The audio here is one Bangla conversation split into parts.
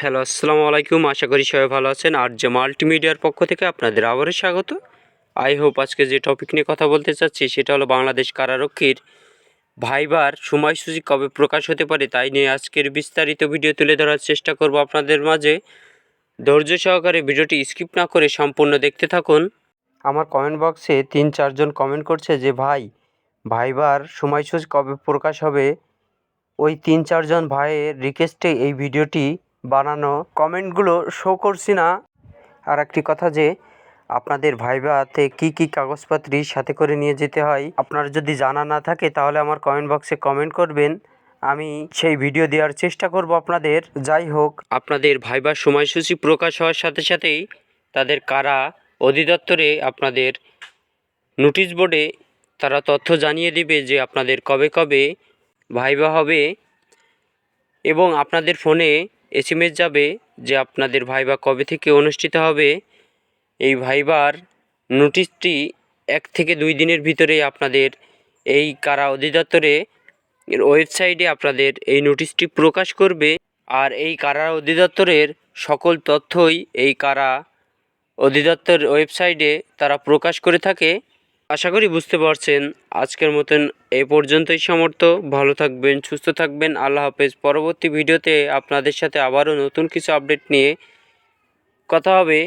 হ্যালো, আসসালামু আলাইকুম। আশা করি সবাই ভালো আছেন। আর যে মাল্টিমিডিয়ার পক্ষ থেকে আপনাদের আবারও স্বাগত। আই হোপ আজকে যে টপিক নিয়ে কথা বলতে চাচ্ছি, সেটা হলো বাংলাদেশ কারারক্ষীর ভাইবার সময়সূচি কবে প্রকাশ হতে পারে, তাই নিয়ে আজকের বিস্তারিত ভিডিও তুলে ধরার চেষ্টা করব আপনাদের মাঝে। ধৈর্য সহকারে ভিডিওটি স্কিপ না করে সম্পূর্ণ দেখতে থাকুন। আমার কমেন্ট বক্সে তিন চারজন কমেন্ট করছে যে, ভাই, ভাইবার সময়সূচি কবে প্রকাশ হবে? ওই তিন চারজন ভাইয়ের রিকোয়েস্টে এই ভিডিওটি বানানো কমেন্টগুলো শো করছি না। আর একটি কথা যে, আপনাদের ভাইভাতে কি কি কাগজপত্র সাথে করে নিয়ে যেতে হয়, আপনার যদি জানা না থাকে তাহলে আমার কমেন্ট বক্সে কমেন্ট করবেন। আমি সেই ভিডিও দেওয়ার চেষ্টা করব আপনাদের। যাই হোক, আপনাদের ভাইবার সময়সূচি প্রকাশ হওয়ার সাথে সাথেই তাদের কারা অধিদপ্তরে আপনাদের নোটিশ বোর্ডে তারা তথ্য জানিয়ে দিবে যে আপনাদের কবে কবে ভাইবা হবে এবং আপনাদের ফোনে এসএমএস যাবে যে আপনাদের ভাইবা কবে থেকে অনুষ্ঠিত হবে। এই ভাইবার নোটিশটি এক থেকে দুই দিনের ভিতরেই আপনাদের এই কারা অধিদপ্তরে ওয়েবসাইটে আপনাদের এই নোটিশটি প্রকাশ করবে আর এই কারা অধিদপ্তরের সকল তথ্যই এই কারা অধিদপ্তর ওয়েবসাইটে তারা প্রকাশ করে থাকে। আশা করি বুঝতে পারছেন। আজকের মতন এ পর্যন্তই সমর্থ। ভালো থাকবেন, সুস্থ থাকবেন। আল্লাহ হাফেজ। পরবর্তী ভিডিওতে আপনাদের সাথে আবারও নতুন কিছু আপডেট নিয়ে কথা হবে।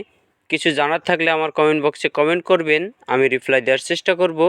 কিছু জানার থাকলে আমার কমেন্ট বক্সে কমেন্ট করবেন। আমি রিপ্লাই দেওয়ার চেষ্টা করব।